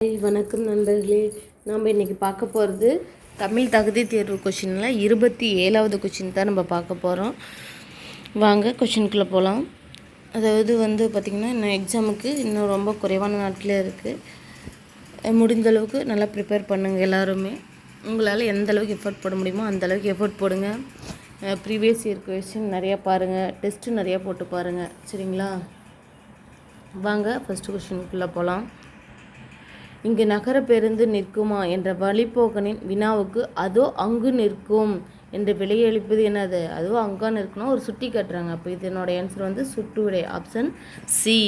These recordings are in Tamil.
ஹாய் வணக்கம் நண்பர்களே. நம்ம இன்றைக்கி பார்க்க போகிறது தமிழ் தகுதி தேர்வு கொஷினில் இருபத்தி ஏழாவது கொஷின் தான் நம்ம பார்க்க போகிறோம் வாங்க கொஷினுக்குள்ளே போகலாம் அதாவது வந்து பார்த்திங்கன்னா இன்னும் எக்ஸாமுக்கு இன்னும் ரொம்ப குறைவான நாட்களே இருக்குது முடிந்த அளவுக்கு நல்லா ப்ரிப்பேர் பண்ணுங்கள் எல்லாருமே. உங்களால் எந்த அளவுக்கு எஃபர்ட் போட முடியுமோ அந்த அளவுக்கு எஃபர்ட் போடுங்க. ப்ரீவியஸ் இயர் கொஷின் நிறையா பாருங்கள் டெஸ்ட்டு நிறையா போட்டு பாருங்கள் சரிங்களா? வாங்க ஃபஸ்ட்டு கொஷினுக்குள்ளே போகலாம் இங்கு நகர பேருந்து நிற்குமா என்ற வழிப்போக்கனின் வினாவுக்கு அதோ அங்கு நிற்கும் என்று விலையளிப்பது என்னது? அதுவும் அங்கே நிற்கணும் ஒரு சுட்டி கட்டுறாங்க. அப்போ இதனோட ஆன்சர் வந்து சுட்டு விடை ஆப்ஷன் சி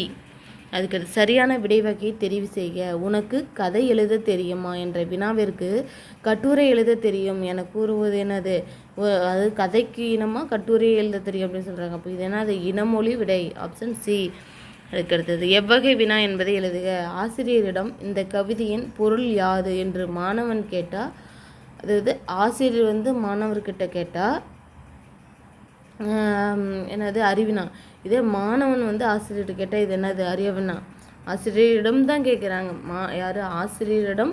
அதுக்கு சரியான விடை வகையை தெரிவு செய்க. உனக்கு கதை எழுத தெரியுமா என்ற வினாவிற்கு கட்டுரை எழுத தெரியும் என கூறுவது என்னது? அது கதைக்கு இனமாக கட்டுரை எழுத தெரியும் அப்படின்னு சொல்கிறாங்க அப்போ இது என்னது? இனமொழி விடை. ஆப்ஷன் சி அதுக்கடுத்தது எவ்வகை வினா என்பதை எழுதுக. ஆசிரியரிடம் இந்த கவிதையின் பொருள் யாது? என்று மாணவன் கேட்டால் அதாவது ஆசிரியர் வந்து மாணவர்கிட்ட கேட்டால் என்னது அறிவினா? இதே மாணவன் வந்து ஆசிரியர்கிட்ட கேட்டால் இது என்னது அறியவினா? ஆசிரியரிடம் தான் கேட்குறாங்க மா யார்? ஆசிரியரிடம்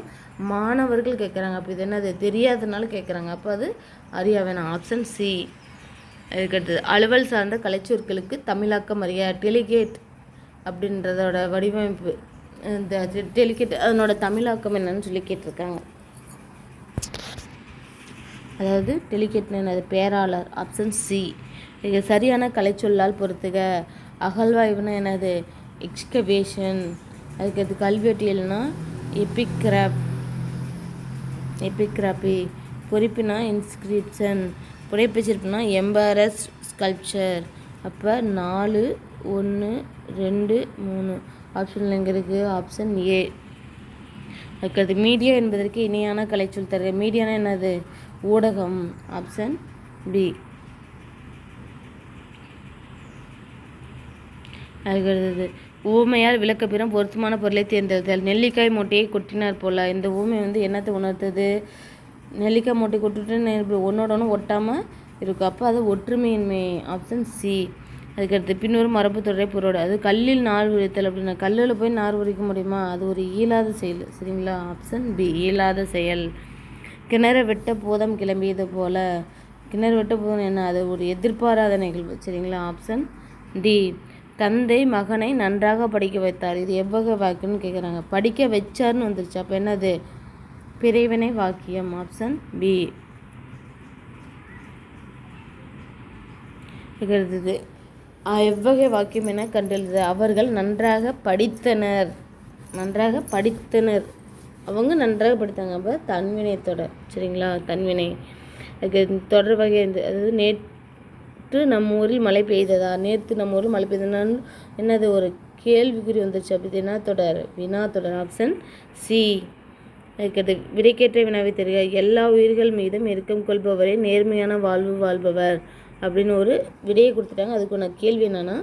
மாணவர்கள் கேட்குறாங்க அப்போ இது என்னது? தெரியாதனால கேட்குறாங்க அப்போ அது அறியவேணா ஆப்ஷன் சி. அதுக்கடுத்தது அலுவல் சார்ந்த கலைச்சொற்களுக்கு தமிழாக்கம் அறிய டெலிகேட் அப்படின்றதோட வடிவமைப்பு இந்த டெலிகேட் அதனோட தமிழாக்கம் என்னன்னு சொல்லி கேட்டிருக்காங்க. அதாவது டெலிகேட்னு என்னது? பேராளர் ஆப்ஷன் சி இது சரியான கலைச்சொல்லால் பொறுத்துக அகழ்வாய்வுனா என்னது? எக்ஸ்கவேஷன் அது கல்வெட்டியல்னா எபிக்ராப் எபிக்ராபி பொறிப்புனா இன்ஸ்கிரிப்ஷன் புடைப்பிச்சிருப்புனா எம்பாரஸ் ஸ்கல்ப்சர் அப்போ நாலு ஒன்று ரெண்டு மூணு. ஆப்ஷனில் எங்கே இருக்குது ஆப்ஷன் ஏ அதுக்கடுத்து மீடியா என்பதற்கு இணையான கலைச்சொல் தருக மீடியானா என்னது? ஊடகம். ஆப்ஷன் பி அதுக்கடுத்தது ஊமையால் விளக்கப்பெறும் பொருத்தமான பொருளை தேர்ந்தெடுத்தல். நெல்லிக்காய் மூட்டையை கொட்டினார் போல. இந்த ஊமை வந்து என்னத்தை உணர்த்தது? நெல்லிக்காய் மூட்டை கொட்டுட்டு ஒன்னோட ஒன்று ஒட்டாமல் இருக்கும். அப்போ அது ஒற்றுமையின்மை. ஆப்ஷன் சி அதுக்கடுத்து பின்வரும் மரபு தொடரை புரோடு. அது கல்லில் நார் உரித்தல் அப்படின்னா கல்லில் போய் நார் உரிக்க முடியுமா? அது ஒரு இயலாத செயல் சரிங்களா? ஆப்ஷன் பி இயலாத செயல். கிணறு வெட்ட போதம் கிளம்பியது போல். கிணறு வெட்ட போதம் என்ன? அது ஒரு எதிர்பாராத நிகழ்வு சரிங்களா? ஆப்ஷன் டி தந்தை மகனை நன்றாக படிக்க வைத்தார். இது எவ்வகை வாக்குன்னு கேட்குறாங்க படிக்க வச்சார்னு வந்துருச்சு. அப்போ என்னது? பிரிவினை வாக்கியம். ஆப்ஷன் பி இருக்கிறது எவ்வகை வாக்கியம் என கண்டெழுது. அவர்கள் நன்றாக படித்தனர். நன்றாக படித்தனர். அவங்க நன்றாக படித்தாங்க. அப்போ தன்வினை தொடர். சரிங்களா? தன்வினை. அதுக்கு தொடர் வகை வந்து அதாவது நேற்று நம்ம ஊரில் மழை பெய்ததா? நேற்று நம்ம ஊரில் மழை பெய்ததான்னு என்னது? ஒரு கேள்விக்குறி வந்துச்சு. அப்படி என்ன தொடர்? வினா தொடர். Option C. அதுக்கடுத்து விடைக்கேற்ற வினாவை தெரிக. எல்லா உயிர்கள் மீதும் இறுக்கம் கொள்பவரே நேர்மையான வாழ்வு வாழ்பவர். அப்படின்னு ஒரு விடையை கொடுத்துட்டாங்க. அதுக்கான கேள்வி என்னென்னா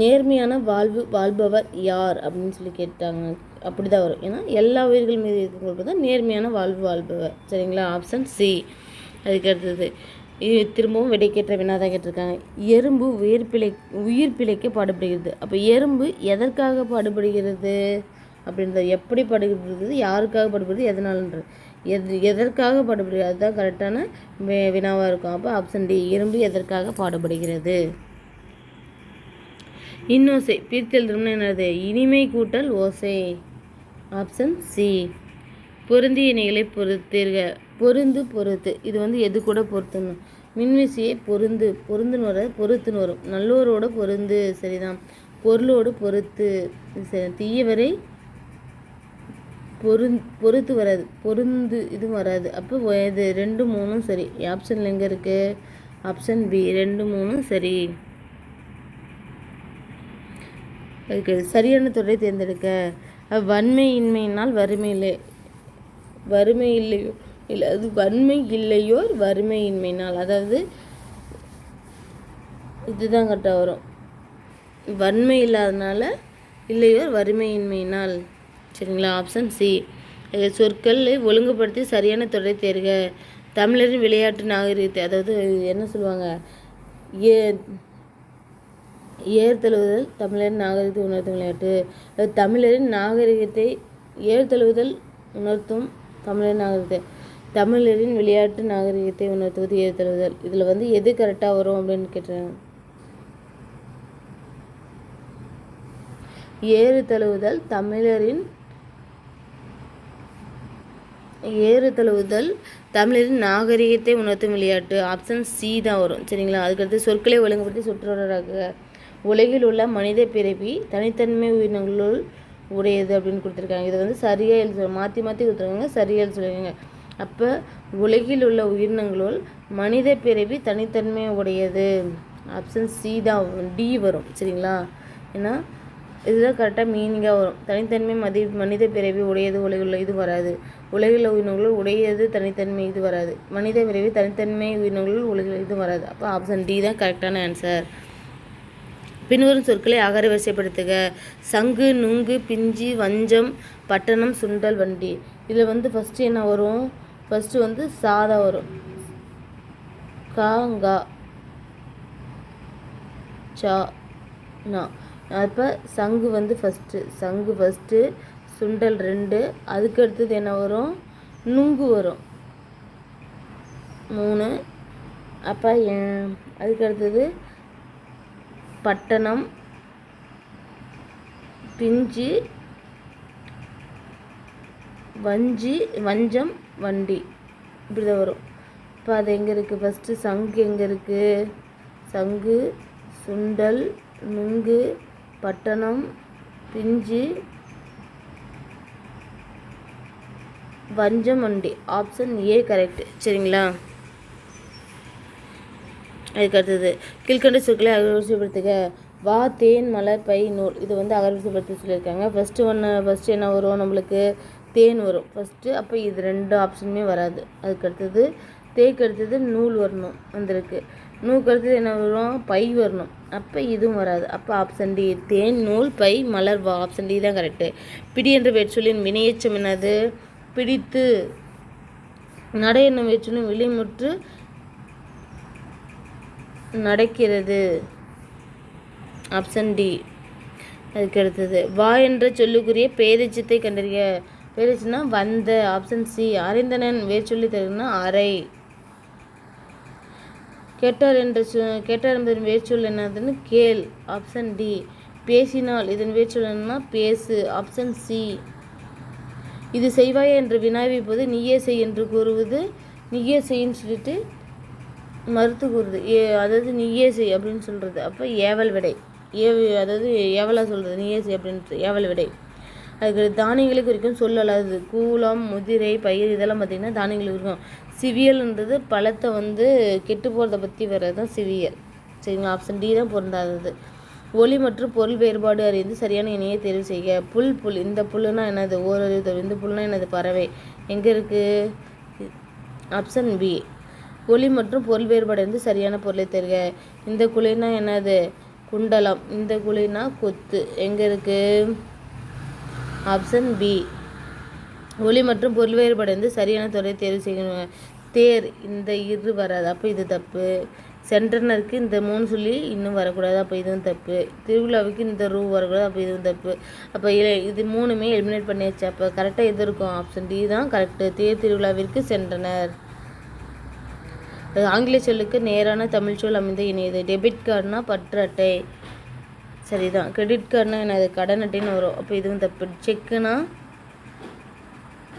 நேர்மையான வாழ்வு வாழ்பவர் யார் அப்படின்னு சொல்லி கேட்டாங்க. அப்படி தான் வரும். ஏன்னா எல்லா உயிர்கள் மீது இருக்கிறவங்களுக்கு தான் நேர்மையான வாழ்வு வாழ்பவர். சரிங்களா? ஆப்ஷன் சி அதுக்கு அடுத்தது இது திரும்பவும் விடைக்கேற்ற வினா தான் கேட்டிருக்காங்க. எறும்பு உயிர் பிழை உயிர் பிழைக்க பாடுபடுகிறது. அப்போ எறும்பு எதற்காக பாடுபடுகிறது? அப்படின்றது எப்படி பாடுபடுகிறது? யாருக்காக பாடுபடுறது எதனாலன்றது. எது எதற்காக பாடுபடுகிறது? அதுதான் கரெக்டான வினாவாக இருக்கும். அப்போ ஆப்ஷன் டி எறும்பு எதற்காக பாடுபடுகிறது? இன்னோசை பிரித்தெழுதும்னா என்னது? இனிமை கூட்டல் ஓசை. ஆப்ஷன் சி பொருந்திய இணைகளை பொறுத்தீர்க. பொருந்து பொறுத்து. இது வந்து எது கூட பொருத்தணும் மின்விசையை பொருந்து பொருந்துன்னு வர பொறுத்துன்னு வரும். நல்லோரோட பொருந்து சரிதான். பொருளோடு பொறுத்து. சரி. தீயவரை பொருந் பொறுத்து வராது. பொருந்து இதுவும் வராது. அப்போ இது ரெண்டு மூணும் சரி. ஆப்ஷனில் எங்கே இருக்குது ஆப்ஷன் பி ரெண்டு மூணும் சரி. அதுக்கு சரியான துறை தேர்ந்தெடுக்க. வன்மை வன்மையின்மையினால் வறுமை இல்லை. வறுமை இல்லையோ? இல்லை அது வன்மை இல்லையோர் வறுமையின்மையினால்? அதாவது இதுதான் கரெக்டாக வரும். வன்மை இல்லாதனால இல்லையோர் வறுமையின்மையினால்? சரிங்களா? ஆப்ஷன் சி சொற்களை ஒழுங்குபடுத்தி சரியான தொடரை தேர்க. தமிழரின் விளையாட்டு நாகரிகத்தை அதாவது என்ன சொல்லுவாங்க? ஏ ஏர் தழுவுதல் தமிழரின் நாகரிகத்தை உணர்த்தும் விளையாட்டு. தமிழரின் நாகரிகத்தை ஏறு தழுவுதல் உணர்த்தும் தமிழர் நாகரிகத்தை. தமிழரின் விளையாட்டு நாகரிகத்தை உணர்த்துவது ஏறுதழுவுதல் இதில் வந்து எது கரெக்டாக வரும் அப்படின்னு கேட்டேன். ஏறு தழுவுதல் தமிழரின் ஏறு தழுவுதல் தமிழரின் நாகரிகத்தை உணர்த்தும் விளையாட்டு. ஆப்ஷன் சி தான் வரும். சரிங்களா? அதுக்கடுத்து சொற்களை ஒழுங்குபடுத்தி சுற்றுவராக உலகில் உள்ள மனித பிறவி தனித்தன்மை உயிரினங்களுள் உடையது அப்படின்னு கொடுத்துருக்காங்க. இதை வந்து சரியாக எழுதி மாற்றி மாற்றி கொடுத்துருக்காங்க. சரியாக எழுதி அப்போ உலகில் உள்ள உயிரினங்களுள் மனித பிறவி தனித்தன்மை உடையது. ஆப்ஷன் சி தான் டி வரும். சரிங்களா? ஏன்னா இதுதான் கரெக்டாக மீனிங்காக வரும். தனித்தன்மை மதி மனித பிறவி உடையது உலகில் இது வராது. உலகில் உயிரினங்களுள் உடையது தனித்தன்மை இது வராது. மனித பிறவி தனித்தன்மை உயிரினங்களுள் உலகில் இது வராது. அப்போ ஆப்ஷன் டி தான் கரெக்டான ஆன்சர் பின்வரும் சொற்களை அகர வரிசைப்படுத்துக சங்கு நுங்கு பிஞ்சி வஞ்சம் பட்டணம் சுண்டல் வண்டி. இதில் வந்து ஃபஸ்ட்டு என்ன வரும்? ஃபஸ்ட்டு வந்து சாதா வரும். காங்கா சா நா. அப்போ சங்கு வந்து ஃபஸ்ட்டு சங்கு ஃபஸ்ட்டு சுண்டல் ரெண்டு அதுக்கு அடுத்தது என்ன வரும்? நுங்கு வரும். மூணு. அப்போ அதுக்கு அடுத்தது பட்டணம் பிஞ்சு வஞ்சி வஞ்சம் வண்டி. இப்படி தான் வரும். இப்போ அது எங்கே இருக்குது ஃபஸ்ட்டு சங்கு எங்கே இருக்குது சங்கு சுண்டல் நுங்கு பட்டணம் பிஞ்சு வஞ்சமண்டி. ஆப்ஷன் ஏ கரெக்ட் சரிங்களா? அதுக்கு அடுத்தது கீழ்கண்ட சொற்களை அகர்வரிசைப்படுத்துக வா தேன் மலர் பை நூல். இது வந்து அகர்வரிசைப்படுத்த சொல்லியிருக்காங்க. ஃபஸ்ட்டு ஒன்று ஃபஸ்ட்டு என்ன வரும் நம்மளுக்கு? தேன் வரும். ஃபஸ்ட்டு அப்போ இது ரெண்டு ஆப்ஷனுமே வராது. அதுக்கு அடுத்தது தேக்கு அடுத்தது நூல் வரணும் வந்திருக்கு. நூக்கு அடுத்தது என்ன வரும்? பை வரணும். அப்போ இதுவும் வராது. அப்போ ஆப்ஷன் டி தேன் நூல் பை மலர் வா. ஆப்ஷன் டி தான் கரெக்டு பிடி என்ற வேற்றொலின் வினையச்சம் என்னது? பிடித்து நடை என்னும் வேற்றொலின் விழிமுற்று நடக்கிறது. ஆப்ஷன் டி அதுக்கு அடுத்தது வா என்ற சொல்லுக்குரிய பேரிச்சத்தை கண்டறிய பேரிச்சுன்னா வந்த. ஆப்ஷன் சி அறிந்தனன் வேர் சொல்லி தருன்னா அறை. கேட்டார் என்ற சொ கேட்டார் என்பதன் வேர்ச்சொல் என்னதுன்னு கேள். ஆப்ஷன் டி பேசினால் இதன் வேர்ச்சொல் என்னன்னா பேசு. ஆப்ஷன் சி இது செய்வாயா என்று வினாவி போது நீயே செய் என்று கூறுவது நீயே செய்ன்னு சொல்லிட்டு மறுத்து கூறுது. ஏ அதாவது நீயே செய் அப்படின்னு சொல்கிறது அப்போ ஏவல் விடை. ஏ அதாவது ஏவலாக சொல்கிறது நீயே செய் அப்படின்ட்டு ஏவல் விடை. அதுக்கு தானியங்களை குறிக்கும் சொல்லலாது கூலம் முதிரை பயிர் இதெல்லாம் பார்த்திங்கன்னா தானியங்களை குறிக்கும் சிவியல்ன்றது பழத்தை வந்து கெட்டு போகிறத பற்றி வர்றது தான் சிவியல். சரிங்களா? ஆப்ஷன் டி தான் பொருந்தாதது. ஒளி மற்றும் பொருள் வேறுபாடு அறிந்து சரியான இணையை தேர்வு செய்க. புல் புல் இந்த புல்லுனா என்னது? ஓரறிவு இந்த புல்னா என்னது? பறவை. எங்கே இருக்குது ஆப்ஷன் பி ஒளி மற்றும் பொருள் வேறுபாடு அறிந்து சரியான பொருளை தருக. இந்த குழினா என்னது? குண்டலம். இந்த குழினா கொத்து. எங்கே இருக்குது ஆப்ஷன் பி ஒளி மற்றும் பொருள் வேறுபடைந்து சரியான துறை தேர்வு செய்யணும் தேர் இந்த இரு வராது. அப்போ இது தப்பு. சென்டர்னருக்கு இந்த மூணு சொல்லி இன்னும் வரக்கூடாது. அப்போ இதுவும் தப்பு. திருவிழாவுக்கு இந்த ரூ வரக்கூடாது. அப்போ இதுவும் தப்பு. அப்போ இது மூணுமே எலிமினேட் பண்ணியாச்சு. அப்போ கரெக்டாக எது இருக்கும்? ஆப்ஷன் டி தான் கரெக்டு தேர் திருவிழாவிற்கு சென்றனர். ஆங்கில சொல்லுக்கு நேரான தமிழ் சொல் அமைந்த இணையது. டெபிட் கார்டுனா பற்று அட்டை. சரிதான். கிரெடிட் கார்டுனா என்னது? கடன் அட்டைன்னு வரும். அப்போ இதுவும் தப்பு. செக்குனா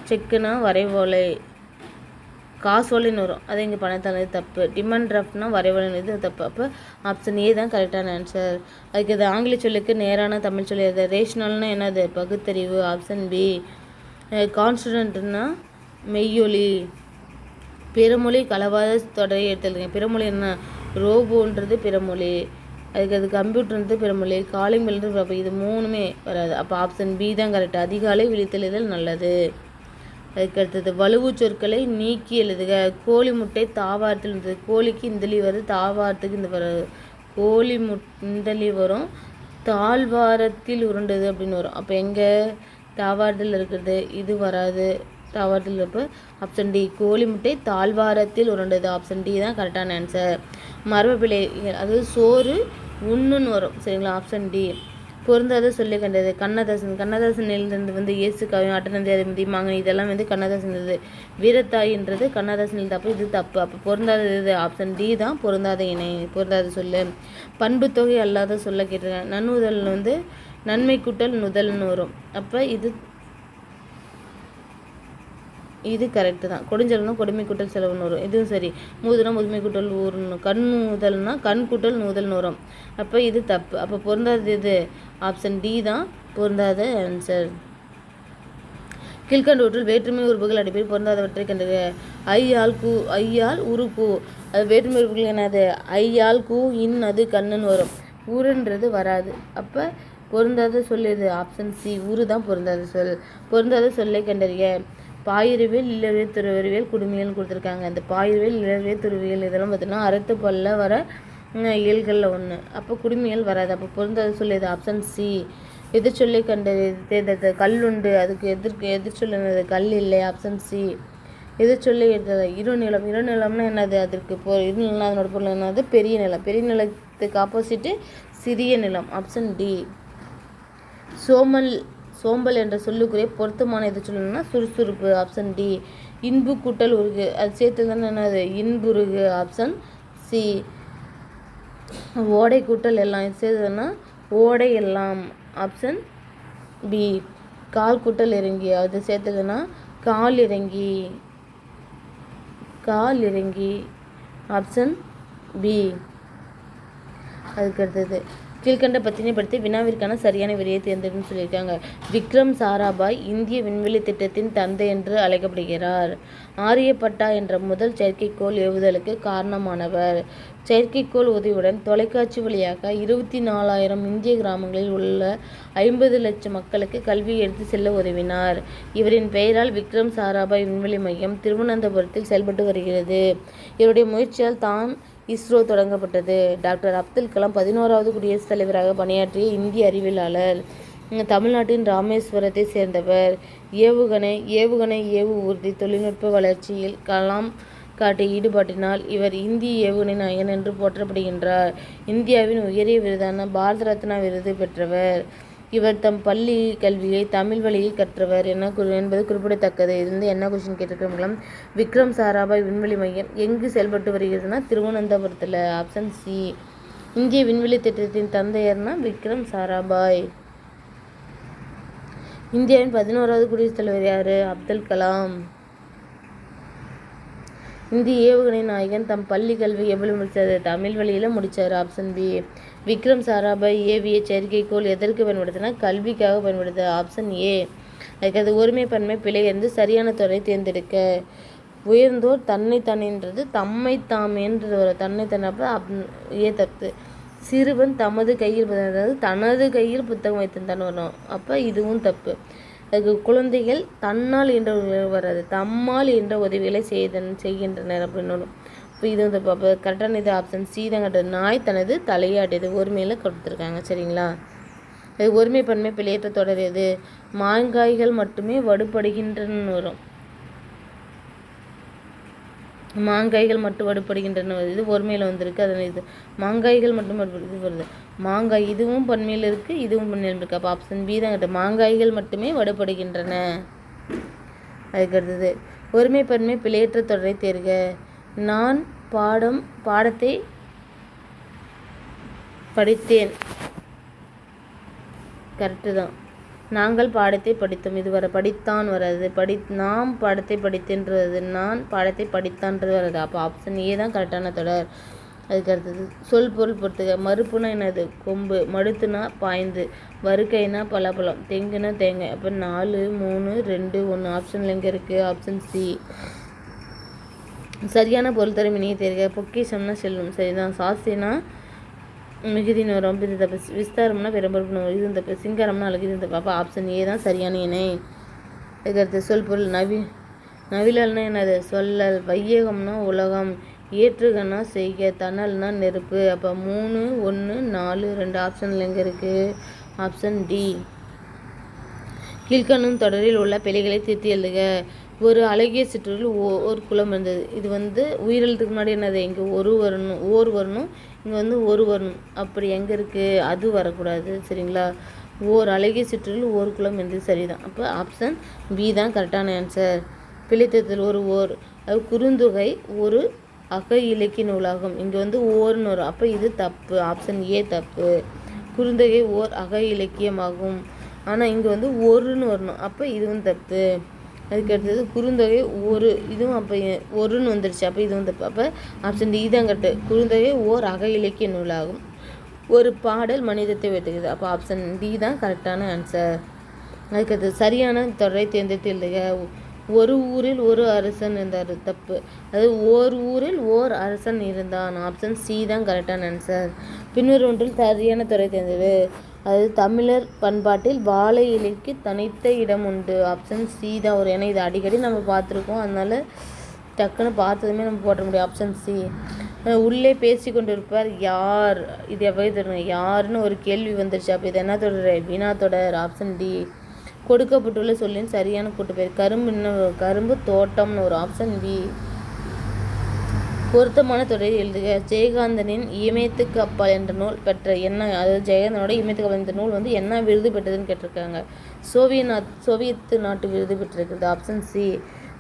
செக்குனா வரைவோலை. காசோலின்னு வரும். அது இங்கே பணத்தானது தப்பு. டிமாண்ட் ட்ராஃப்ட்னா வரைவலன் இது தப்பு. அப்போ ஆப்ஷன் ஏ தான் கரெக்டான ஆன்சர் அதுக்கு இது ஆங்கில சொல்லுக்கு நேரான தமிழ் சொல்லி. அது ரேஷ்னல்னால் என்னது? பகுத்தறிவு. ஆப்ஷன் பி கான்ஸ்டன்ட்னா மெய்யொலி. பிறமொழி கலவாத தொடரை எடுத்துருங்க பிறமொழி என்ன? ரோபோன்றது பிறமொழி. அதுக்கு அது கம்ப்யூட்டர்ன்றது பிறமொழி. காலிங் பெல்ன்றது இது மூணுமே வராது. அப்போ ஆப்ஷன் பி தான் கரெக்ட் அதிகாலை விழித்தெழுதல் நல்லது. அதுக்கு அடுத்தது வலுவு சொற்களை நீக்கி எழுதுக. கோழி முட்டை தாவாரத்தில் இருந்தது. கோழிக்கு இந்தளி வருது. தாவாரத்துக்கு இந்த வர கோழி முட் இந்தளி வரும். தாழ்வாரத்தில் உருண்டது அப்படின்னு வரும். அப்போ எங்கே? தாவாரத்தில் இருக்கிறது. இது வராது. தாவாரத்தில் இருப்ப ஆப்ஷன் டி கோழி முட்டை தாழ்வாரத்தில் உருண்டது. ஆப்ஷன் டி தான் கரெக்டான ஆன்சர் மரபு பிழை அதாவது சோறு உண்ணுன்னு வரும். சரிங்களா? ஆப்ஷன் டி பொருந்தாத சொல்லி கண்டது. கண்ணதாசன் கண்ணதாசன் எழுந்தது வந்து இயேசு காவியம் அட்டநந்தி அதிபதி மாங்கனி இதெல்லாம் வந்து கண்ணதாசன் எழுது வீரத்தாயின்றது கண்ணதாசன் எழுது அப்போ இது தப்பு. அப்போ பொருந்தாதது இது. ஆப்ஷன் டி தான் பொருந்தாத இணை பொருந்தாத சொல்லு. பண்பு தொகை அல்லாத சொல்ல கேட்டிருக்கேன் நன்னுதல் வந்து நன்மை கூட்டல் நுதல்னு வரும். அப்போ இது இது கரெக்டு தான். கொடுஞ்சல்னா கொடுமை கூட்டல் செலவுன்னு வரும் இதுவும் சரி. மூதுனா முதுமை கூட்டல் ஊர்னு. கண் நூதல்னா கண் கூட்டல் நூதல்னு வரும் அப்போ இது தப்பு. அப்போ பொருந்தாதது இது ஆப்ஷன் டி தான். பொருந்தாத ஆன்சர் கீழ்கண்டவற்றில் வேற்றுமை உறுப்புகள் அடிப்படையில் பொருந்தாதவற்றை கண்டது. ஐயால் கூ ஐயால் உரு கூ. அது வேற்றுமை உறுப்புகள் என்னது? ஐயால் கூ இன் அது கண்ணுன்னு வரும். ஊருன்றது வராது. அப்போ பொருந்தாத சொல் இது ஆப்ஷன் சி ஊரு தான் பொருந்தாத சொல். பொருந்தாத சொல்லை கண்டறிய. பாயிருவேல் இல்லவியல் துறவியல் குடுமியல் கொடுத்துருக்காங்க. இந்த பாயிருவேல் இல்லவியல் துறவியல் இதெல்லாம் பார்த்தீங்கன்னா அறுத்து பல்ல வர இயல்களில் ஒன்று அப்போ குடுமையல் வராது. அப்போ பொருந்தாத சொல்லியது எது? ஆப்ஷன் சி எதிர்ச்சொல்லை சொல்லை கல் உண்டு. அதுக்கு எதிர்க்கு எதிர் கல் இல்லை. ஆப்ஷன் சி எதிர் சொல்லி எடுத்தது. இருநிலம் இருநிலம்னா என்னது? அதற்கு பொ இருநிலம் அதனோட பொருள் என்னது? பெரிய நிலம். பெரிய நிலத்துக்கு ஆப்போசிட்டு சிறிய நிலம். ஆப்ஷன் டி சோமல் சோம்பல் என்ற சொல்லுக்குரிய பொருத்தமான எது சொல்லணும்னா சுறுசுறுப்பு ஆப்ஷன் டி இன்பு கூட்டல் உருகு. அது சேர்த்து தானே என்னது இன்புருகு ஆப்ஷன் சி ஓடை கூட்டல் எல்லாம். இது சேர்த்ததுன்னா ஓடை எல்லாம் ஆப்ஷன் பி கால் கூட்டல் இறங்கி. அது சேர்த்ததுன்னா கால் இறங்கி. கால் இறங்கி ஆப்ஷன் பி அதுக்கு அடுத்தது கீழ்கண்ட பத்தினைப்படுத்தி வினாவிற்கான சரியான விடையை தேர்ந்தெடுன்னு சொல்லியிருக்காங்க. விக்ரம் சாராபாய் இந்திய விண்வெளி திட்டத்தின் தந்தை என்று அழைக்கப்படுகிறார். ஆரியப்பட்டா என்ற முதல் செயற்கைக்கோள் ஏவுதலுக்கு காரணமானவர். செயற்கைக்கோள் உதவியுடன் தொலைக்காட்சி வழியாக இருபத்தி நாலாயிரம் இந்திய கிராமங்களில் உள்ள ஐம்பது லட்சம் மக்களுக்கு கல்வி எடுத்து செல்ல உதவினார். இவரின் பெயரால் விக்ரம் சாராபாய் விண்வெளி மையம் திருவனந்தபுரத்தில் செயல்பட்டு வருகிறது. இவருடைய முயற்சியால் தான் இஸ்ரோ தொடங்கப்பட்டது. டாக்டர் அப்துல் கலாம் பதினோராவது குடியரசுத் தலைவராக பணியாற்றிய இந்திய அறிவியலாளர் தமிழ்நாட்டின் ராமேஸ்வரத்தை சேர்ந்தவர். ஏவுகணை ஏவுகணை ஏவு ஊர்தி தொழில்நுட்ப வளர்ச்சியில் கலாம் காட்டிய ஈடுபாட்டினால் இவர் இந்திய ஏவுகணை நாயகன் என்று போற்றப்படுகின்றார். இந்தியாவின் உயரிய விருதான பாரத ரத்னா விருது பெற்றவர். இவர் தம் பள்ளி கல்வியை தமிழ் வழியில் கற்றவர் என குறி- என்பது குறிப்பிடத்தக்கது. இது வந்து என்ன கொஸ்டின் கேட்டிருக்கோம் விக்ரம் சாராபாய் விண்வெளி மையம் எங்கு செயல்பட்டு வருகிறதுனா திருவனந்தபுரத்தில். ஆப்ஷன் சி இந்திய விண்வெளி திட்டத்தின் தந்தையர்னா விக்ரம் சாராபாய். இந்தியாவின் பதினோராவது குடியரசுத் தலைவர் யார்? அப்துல் கலாம். இந்திய ஏவுகணை நாயகன் தம் பள்ளி கல்வி எவ்வளவு முடித்தார் தமிழ் வழியில் முடித்தார் ஆப்ஷன் பி விக்ரம் சாராபாய் ஏவிய செயற்கைக்கோள் எதற்கு பயன்படுத்தினா கல்விக்காக பயன்படுது. ஆப்ஷன் ஏ அதுக்கு ஒருமை பன்மை பிழை சரியான துறை தேர்ந்தெடுக்க. உயர்ந்தோர் தன்னை தன்னின்றது தம்மை தாமேன்றது ஒரு தன்னை தன்னப்ப அப் ஏ தப்பு சிறுவன் தமது கையில் அதாவது தனது கையில் புத்தகம் வைத்திருந்தான் வரும். அப்போ இதுவும் தப்பு. அதுக்கு குழந்தைகள் தன்னால் என்ற வராது தம்மால் என்ற உதவிகளை செய்தன் செய்கின்றனர் அப்படின்னு வரும் இப்போ இது வந்து அப்போ கரெக்டான இது ஆப்ஷன் சி தான் நாய் தனது தலையாட்டியது ஒருமையில் கொடுத்துருக்காங்க சரிங்களா? இது ஒருமை பன்மை பிழையற்ற தொடர் எது? மாங்காய்கள் மட்டுமே வடுபடுகின்றன வரும். மாங்காய்கள் மட்டும் வடுபடுகின்றன வருது இது ஒருமையில் வந்திருக்கு. அதனால் இது மாங்காய்கள் மட்டும் வடுபடு வருது. மாங்காய் இதுவும் பன்மையில் இருக்குது இதுவும் பன்மையில் இருக்குது அப்போ ஆப்ஷன் பி தான் கேட்டது மாங்காய்கள் மட்டுமே வடுபடுகின்றன அதுக்கு அடுத்தது ஒருமை பன்மை பிழையற்ற தொடரை தேர்க. நான் பாடம் பாடத்தை படித்தேன். கரெக்டு தான். நாங்கள் பாடத்தை படித்தோம். இது வர படித்தான் வராது. படி நாம் பாடத்தை படித்தேன்றது நான் பாடத்தை படித்தான்றது வராது. அப்போ ஆப்ஷன் ஏ தான் கரெக்டான தொடர். அதுக்கு அடுத்தது சொல் பொருள் பொறுத்துக்க மறுப்புனா என்னது? கொம்பு. மடுத்துனா பாய்ந்து. வறுக்கைனா பலாப்பழம். தெங்குனா தேங்காய். அப்போ நாலு மூணு ரெண்டு ஒன்று ஆப்ஷனில் எங்கே இருக்குது ஆப்ஷன் சி சரியான பொருள் தரும் இனிய தேர்க. பொக்கிஷம்னா செல்லும் சரிதான். சாஸ்தினா மிகுதின்னு வரும் இது தப்பு விஸ்தாரம்னா பெரும்பொருள்னு இது தப்பு சிங்காரம்னா அழகு இது தப்பு. அப்போ ஆப்ஷன் ஏ தான் சரியான இணை அதுக்கடுத்து சொல் பொருள் நவி நவிழல்னா என்னது? சொல்லல் வையகம்னா உலகம் ஏற்றுகன்னா செய்க தணல்னா நெருப்பு. அப்போ மூணு ஒன்று நாலு ரெண்டு ஆப்ஷனில் எங்கே இருக்குது ஆப்ஷன் டி கீழ்கண்ணும் தொடரில் உள்ள பிழைகளை திருத்தி எழுதுக. ஒரு அழகிய சிற்றூரில் ஓ ஒரு குளம் இருந்தது. இது வந்து உயிரெழுத்துக்கு முன்னாடி என்னது? இங்கே ஒரு வரணும் ஓர் வரணும் இங்கே வந்து ஒரு வரணும் அப்படி எங்கே இருக்குது அது வரக்கூடாது சரிங்களா? ஓர் அழகிய சிற்றூரில் ஓர் குளம் இருந்தது. சரிதான். அப்போ ஆப்ஷன் பி தான் கரெக்டான ஆன்சர் பிழைத்தத்தில் ஒரு ஓர் அது குறுந்தொகை ஒரு அக இலக்கிய நூலாகும். இங்கே வந்து ஓர்னு வரும். அப்போ இது தப்பு. ஆப்ஷன் ஏ தப்பு. குறுந்தொகை ஓர் அக இலக்கியமாகும். ஆனால் இங்கே வந்து ஒருன்னு வரணும். அப்போ இதுவும் தப்பு. அதுக்கு அடுத்தது குறுந்தொகை ஒரு. இதுவும் அப்போ ஒருன்னு வந்துடுச்சு அப்போ இது வந்து அப்போ ஆப்ஷன் டி தான் கரெக்டு குறுந்தொகை ஓர் அக இலக்கிய நூலாகும். ஒரு பாடல் மனிதத்தை வெட்டுகிறது. அப்போ ஆப்ஷன் டி தான் கரெக்டான ஆன்சர் அதுக்கடுத்து சரியான தொடரை தேர்ந்தெடுத்து எழுதுக. ஒரு ஊரில் ஒரு அரசன் இருந்தார் தப்பு. அதாவது ஓர் ஊரில் ஓர் அரசன் இருந்தான். ஆப்ஷன் சி தான் கரெக்டான ஆன்சர் பின்னர் ஒன்றில் சரியான துறை தேர்ந்தது அதாவது தமிழர் பண்பாட்டில் வாழை இலைக்கு தனித்த இடம் உண்டு. ஆப்ஷன் சி தான் ஒரு. ஏன்னா இது அடிக்கடி நம்ம பார்த்துருக்கோம். அதனால் டக்குன்னு பார்த்ததுமே நம்ம போட்ட முடியும் ஆப்ஷன் சி உள்ளே பேசி கொண்டு இருப்பார் யார்? இது எப்படி தொடருங்க யாருன்னு ஒரு கேள்வி வந்துருச்சு. அப்போ இது என்ன தொடர்? வினா தொடர். ஆப்ஷன் டி கொடுக்கப்பட்டுள்ள சொல்லின் சரியான கூட்டு பேர். கரும்பு இன்னும் கரும்பு தோட்டம்னு ஒரு ஆப்ஷன் பி பொருத்தமான தொடரை எழுதுக. ஜெயகாந்தனின் இமயத்துக்கு அப்பால் என்ற நூல் பெற்ற என்ன அதாவது ஜெயகாந்தனோட இமயத்துக்கு அப்பால் என்ற நூல் வந்து என்ன விருது பெற்றதுன்னு கேட்டிருக்காங்க. சோவியத் நாட் சோவியத்து நாட்டு விருது பெற்றிருக்கிறது. ஆப்ஷன் சி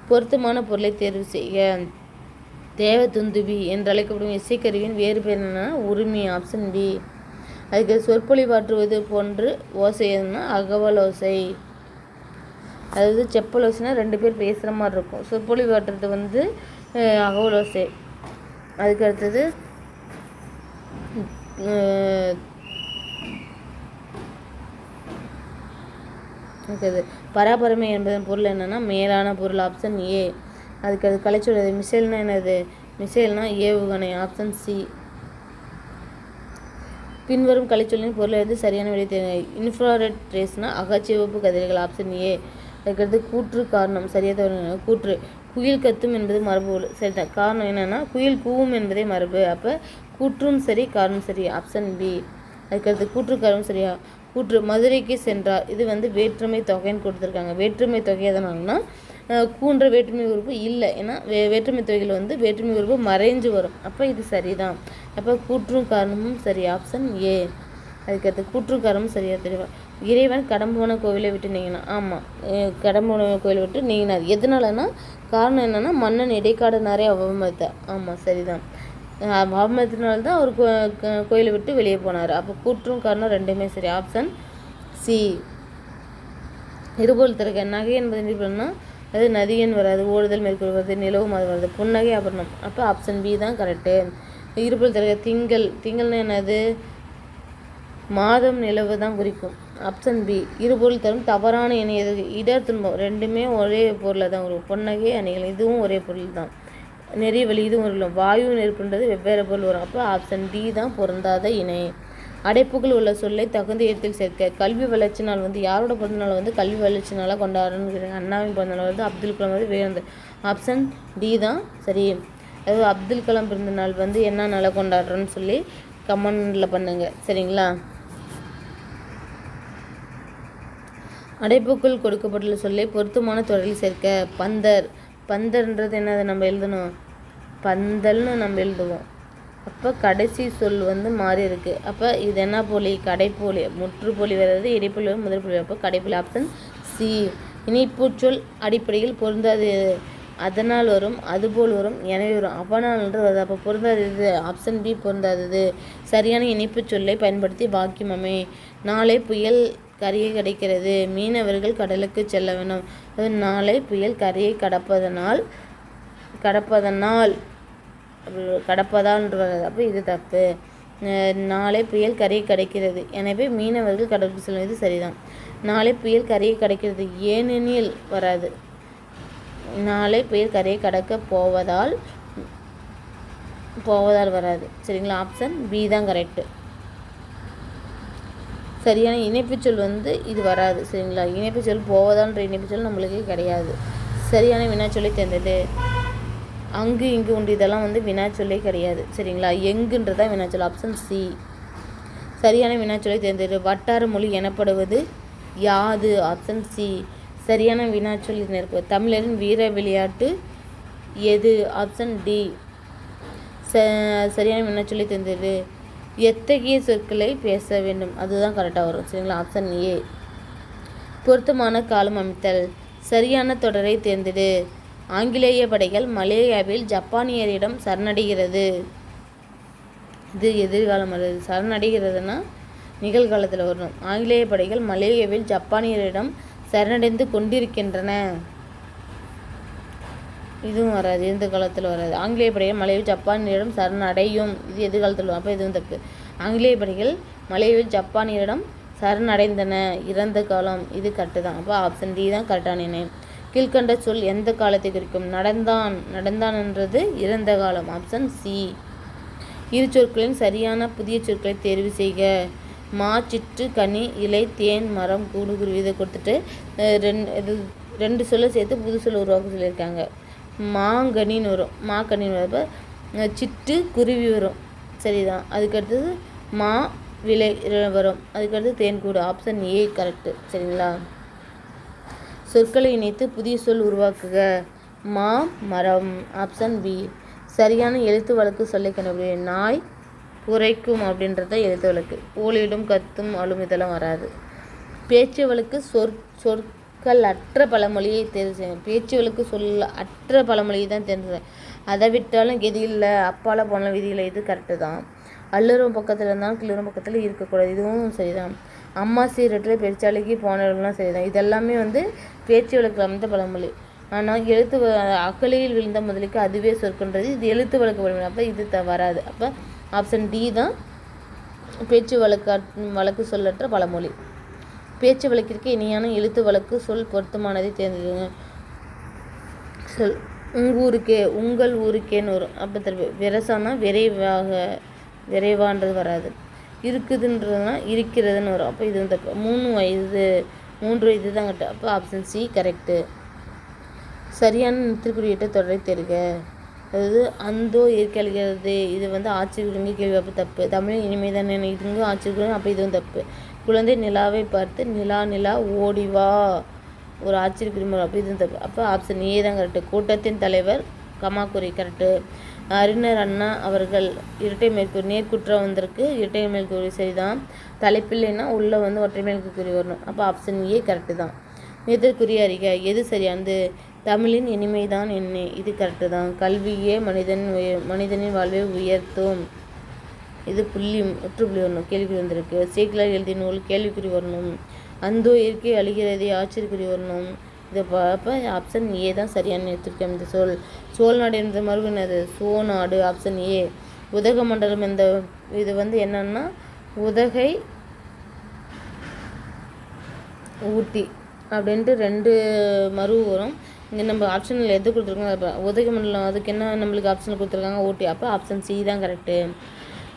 பொருத்தமான பொருளை தேர்வு செய்க. தேவதுந்துபி என்று அழைக்கப்படும் இசைக்கருவியின் வேறு பேர் என்னன்னா உரிமை. ஆப்ஷன் பி அதுக்கு சொற்பொழிவாற்றுவது போன்று ஓசை எதுனா அகவல் ஓசை அதாவது செப்பலோசைனா ரெண்டு பேர் பேசுகிற மாதிரி இருக்கும். சொற்பொழிவாற்றுறது வந்து அகவலோசை. அகவல் ஓசை அதுக்கு அடுத்தது இருக்குது பராபரமை என்பதன் பொருள் என்னென்னா மேலான பொருள் ஆப்ஷன் ஏ அதுக்கு அது கலைச்சொல்லது மிசைல்னா என்னது? மிசைல்னா ஏவுகணை ஆப்ஷன் சி பின்வரும் கலைச்சொல்லின் பொருளை வந்து சரியான விடை தேவை இன்ஃப்ராரெட் ரேஸ்னால் அகச்சிவப்பு கதிர்கள் ஆப்ஷன் ஏ அதுக்கடுத்து கூற்று காரணம். சரியாக தவறு கூற்று. குயில் கத்தும் என்பது மரபு ஒலி. சரிதான் காரணம் என்னென்னா குயில் கூவும் என்பதே மரபு. அப்போ கூற்றும் சரி காரணம் சரி. ஆப்ஷன் பி அதுக்கடுத்து கூற்று காரணம் சரியா? கூற்று. மதுரைக்கு சென்றார். இது வந்து வேற்றுமை தொகைன்னு கொடுத்துருக்காங்க. வேற்றுமை தொகை எதனாலனா கூன்ற வேற்றுமை உறுப்பு இல்லை. ஏன்னா வே வேற்றுமை தொகையில் வந்து வேற்றுமை உறுப்பு மறைஞ்சு வரும். அப்போ இது சரிதான். அப்போ கூற்றும் காரணமும் சரி. ஆப்ஷன் ஏ அதுக்கடுத்து கூற்று காரணமும் சரியாக தெரியவா இறைவன் கடம்புவன கோவிலை விட்டு நீங்கினான். ஆமாம் கடம்புவன கோவிலை விட்டு நீங்கினார். எதனாலனா காரணம் என்னன்னா மன்னன் இடைக்காடனாரே அவமதித்தார். ஆமாம் சரிதான். அஹ் அவர் கோயிலை விட்டு வெளியே போனார். அப்போ கூற்றும் காரணம் ரெண்டுமே சரி. ஆப்ஷன் சி இருபோல் திறக்க. நகை என்பது நிரூபணம்னா அது நதியன் வராது ஓடுதல் மேற்கொள்வது நிலவும் அது வருது. புன்னகை ஆபரணம். அப்போ ஆப்ஷன் பி தான் கரெக்டு இருபோல் திறக்க திங்கள். திங்கள்னா என்னது? மாதம் நிலவு தான் குறிக்கும். ஆப்ஷன் பி இரு பொருள் தரும். தவறான இணையது இடர் துன்பம். ரெண்டுமே ஒரே பொருளை தான் வரும் பொன்னகை அணிகள். இதுவும் ஒரே பொருள் தான். நிறைய வழி இதுவும் வரும் வாயு நெருப்புன்றது வெவ்வேறு பொருள் வரும். அப்போ ஆப்ஷன் டி தான் பொருந்தாத இணை. அடைப்புகள் உள்ள சொல்லை தகுந்த இடத்தில் சேர்க்க. கல்வி வளர்ச்சி நாள் வந்து யாரோட பிறந்த நாள் வந்து கல்வி வளர்ச்சி நாளாக கொண்டாடுறோன்னு அண்ணாவின் பிறந்த நாள் வந்து அப்துல் கலாம் வந்து வேறு ஆப்ஷன் டி தான் சரி. அதாவது அப்துல் கலாம் பிறந்த நாள் வந்து என்ன நாளாக கொண்டாடுறோன்னு சொல்லி கமெண்டில் பண்ணுங்கள் சரிங்களா? அடைப்புக்குள் கொடுக்கப்பட்டுள்ள சொல்லை பொருத்தமான தொடரில் சேர்க்க பந்தர். பந்தர்ன்றது என்னது? நம்ம எழுதணும். பந்தல்னு நம்ம எழுதுவோம். அப்போ கடைசி சொல் வந்து மாறி இருக்கு. அப்போ இது என்ன போலி கடைப்போலி முற்றுப்போலி வர்றது இடைப்பொலி வரும் அப்போ கடைப்பொலி ஆப்ஷன் சி இனிப்புச்சொல் அடிப்படையில் பொருந்தாது. அதனால் வரும் அதுபோல் வரும் எனவே வரும். அவனால்ன்றது வருது அப்போ பொருந்தாதது ஆப்ஷன் பி பொருந்தாதது. சரியான இனிப்பு சொல்லை பயன்படுத்தி வாக்கியமமே. நாளை புயல் கரையை கடக்கிறது. மீனவர்கள் கடலுக்கு செல்ல வேண்டும். அது நாளை புயல் கரையை கடப்பதனால் கடப்பதனால் அப்படி கடப்பதால் என்று அப்போ இது தப்பு. நாளை புயல் கரையை கிடைக்கிறது. எனவே மீனவர்கள் கடலுக்கு செல்லும். இது சரிதான். நாளை புயல் கரையை கிடைக்கிறது ஏனெனில் வராது. நாளை புயல் கரையை கடக்க போவதால் போவதால் வராது. சரிங்களா? ஆப்ஷன் பி தான் கரெக்டு சரியான இணைப்புச்சொல் வந்து இது வராது சரிங்களா? இணைப்புச்சொல் போவதான்ற இணைப்புச்சொல் நம்மளுக்கு கிடையாது. சரியான வினாச்சொல்லை தேர்ந்தது அங்கு இங்கு உண்டு இதெல்லாம் வந்து வினாச்சொல்லே கிடையாது சரிங்களா? எங்குன்றதா வினாச்சொல் ஆப்ஷன் சி சரியான வினாச்சொல்லை தேர்ந்தது வட்டார மொழி எனப்படுவது யாது ஆப்ஷன் சி சரியான வினாச்சொல் இருக்கும் தமிழரின் வீர விளையாட்டு எது ஆப்ஷன் டி ச சரியான வினாச்சொல்லை தேர்ந்தது எத்தகைய சொற்களை பேச வேண்டும்? அதுதான் கரெக்டாக வரும். சரிங்களா? ஆப்ஷன் ஏ பொருத்தமான காலம் அமைத்தல். சரியான தொடரை தேர்ந்தெடு. ஆங்கிலேய படைகள் மலேயாவில் ஜப்பானியரிடம் சரணடைகிறது. இது எதிர்காலம் அல்லது சரணடைகிறதுனா நிகழ்காலத்தில் வரணும். ஆங்கிலேய படைகள் மலேயாவில் ஜப்பானியரிடம் சரணடைந்து கொண்டிருக்கின்றன. இதுவும் வராது எந்த காலத்தில் வராது. ஆங்கிலேய படைகள் மலையில் ஜப்பானியரிடம் சரணடையும். இது எதிர்காலத்தில் அப்போ இதுவும் தப்பு. ஆங்கிலேய படைகள் மலையில் ஜப்பானியரிடம் சரணடைந்தன. இறந்த காலம். இது கரெக்டு தான். அப்போ ஆப்ஷன் டி தான் கரெக்டான இணை கீழ்கண்ட சொல் எந்த காலத்தை குறிக்கும்? நடந்தான். நடந்தான்ன்றது இறந்த காலம். ஆப்ஷன் சி இரு சொற்களின் சரியான புதிய சொற்களை தேர்வு செய்க. மா சிற்று கனி இலை தேன் மரம் கூடு குருவி இதை கொடுத்துட்டு ரெண்டு இது ரெண்டு சொல்ல சேர்த்து புது சொல்ல உருவாக்க சொல்லியிருக்காங்க. மாங்கனின்னு வரும். மாக்கனின்னு வரப்ப சிட்டு குருவி வரும். சரிதான் அதுக்கடுத்தது மா விலை வரும். அதுக்கடுத்து தேன்கூடு ஆப்ஷன் ஏ கரெக்டு சரிங்களா? சொற்களை இணைத்து புதிய சொல் உருவாக்குக. மா மரம் ஆப்ஷன் பி சரியான எழுத்து வழக்கு சொல்லை கண்டுபிடி நாய் குறைக்கும் அப்படின்றத எழுத்து வழக்கு. ஓலியிடும் கத்தும் அழும் இதெல்லாம் வராது. பேச்சு வழக்கு சொற் சொற்கள் அற்ற பழமொழியை தேர்வு செய்யணும் பேச்சு வழக்கு சொல்ல அற்ற பழமொழியை தான் தேர்வு அதை விட்டாலும் கெதி இல்லை அப்பால போன விதி இல்லை இது கரெக்டு தான். அல்லுறும் பக்கத்தில் இருந்தாலும் கிளறும் பக்கத்தில் இருக்கக்கூடாது இதுவும் சரிதான். அம்மா சீரட்டில் பெருச்சாலைக்கு போனவர்கள்லாம் சரிதான். இதெல்லாமே வந்து பேச்சு வழக்கு அமைந்த பழமொழி. ஆனால் எழுத்து வ- விழுந்த முதலுக்கு அதுவே சொற்கன்றது. இது எழுத்து வழக்கு பழமொழி. அப்போ இது த வராது. அப்போ ஆப்ஷன் டி தான் பேச்சு வழக்கு வழக்கு சொல்லற்ற பழமொழி. பேச்சு வழக்கிற்கு இணையான எழுத்து வழக்கு சொல் பொருத்தமானதை தேர்ந்தெடுங்க. சொல் உங்க ஊருக்கே உங்கள் ஊருக்கேன்னு வரும். அப்போ திருப்பி விரசானா விரைவாக விரைவான்றது வராது. இருக்குதுன்றதுனா இருக்கிறதுன்னு வரும். அப்போ இது தப்பு மூணு வயது மூன்று வயது தான் கட்ட. அப்போ ஆப்ஷன் சி கரெக்டு சரியான நிறுத்திற்குறியிட்ட தொடரை தெரிக. அதாவது அந்தோ ஏற்கழுகிறது இது வந்து ஆட்சி விடுங்க கேள்வி அப்போ தப்பு. தமிழ் இனிமே தானே இதுங்க ஆட்சி விடுங்க அப்போ இதுவும் தப்பு. குழந்தை நிலாவை பார்த்து நிலா நிலா ஓடி வா. ஒரு ஆச்சரிய முறை அப்படி தப்பு அப்போ ஆப்ஷன் ஏ தான் கரெக்டு கூட்டத்தின் தலைவர் கமாக்குரி கரெக்டு அறிஞர் அண்ணா அவர்கள் இரட்டை மேற்கூறி நேர்குற்றம் வந்திருக்கு. இரட்டை மேற்கூறி சரிதான். தலைப்பில்லைன்னா உள்ளே வந்து ஒற்றை மேற்கூறி வரணும். அப்போ ஆப்ஷன் ஏ கரெக்டு தான். எதற்குரிய அறிக. எது சரியானது? தமிழின் இனிமைதான் என்ன. இது கரெக்டு தான். கல்வியே மனிதன் மனிதனின் வாழ்வை உயர்த்தும். இது புள்ளி முற்றுப்புள்ளி வரணும் கேள்விக்குறி வந்திருக்கு. சேக்கிலார் எழுதிய நூல் கேள்விக்குறி வரணும். அந்தோ இயற்கை அழிகிறதே ஆச்சரியக்குறி வரணும். இதை பார்ப்ப ஆப்ஷன் ஏ தான் சரியான எடுத்திருக்கேன் இந்த சொல். சோழ்நாடு என்ற மரபு என்னது? சோநாடு ஆப்ஷன் ஏ உதகமண்டலம் இந்த இது வந்து என்னன்னா உதகை ஊட்டி அப்படின்ட்டு ரெண்டு மருவு வரும். இங்கே நம்ம ஆப்ஷனில் எது கொடுத்துருக்கோம் உதகமண்டலம் அதுக்கு என்ன நம்மளுக்கு ஆப்ஷன் கொடுத்துருக்காங்க? ஊட்டி. அப்போ ஆப்ஷன் சி தான் கரெக்டு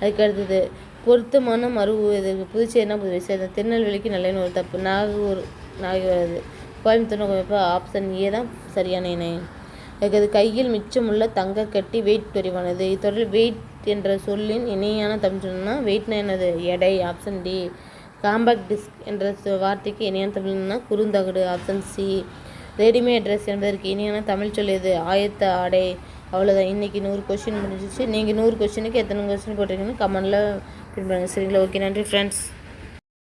அதுக்கு அடுத்தது பொருத்தமான மருவு இது புதுச்சேரினா புதுவை சேர்ந்த திருநெல்வேலிக்கு நல்ல ஒரு தப்பு. நாகூர் நாகூர் வருது கோயம்புத்தூர் இப்போ ஆப்ஷன் ஏ தான் சரியான இணை அதுக்கு கையில் மிச்சமுள்ள தங்க கட்டி வெயிட் குறைவானது இத்தொடரில் வெயிட் என்ற சொல்லின் இணையான தமிழ் சொன்னா வெயிட்னா என்னது? எடை ஆப்ஷன் டி காம்பேக்ட் டிஸ்க் என்ற சொ- வார்த்தைக்கு இணையான தமிழ்னா குறுந்தகடு ஆப்ஷன் சி ரெடிமேட் ட்ரெஸ் என்பதற்கு இணையான தமிழ் சொல் எது? ஆயத்த ஆடை. அவ்வளோதான் இன்றைக்கி நூறு கொஷின் முடிஞ்சிச்சு. நீங்கள் நூறு கொஷினுக்கு எத்தனை கொஷின் போட்டிருக்கீங்கன்னு கமெண்டில் பின் பண்ணுங்கள் சரிங்களா? ஓகே நன்றி ஃப்ரெண்ட்ஸ்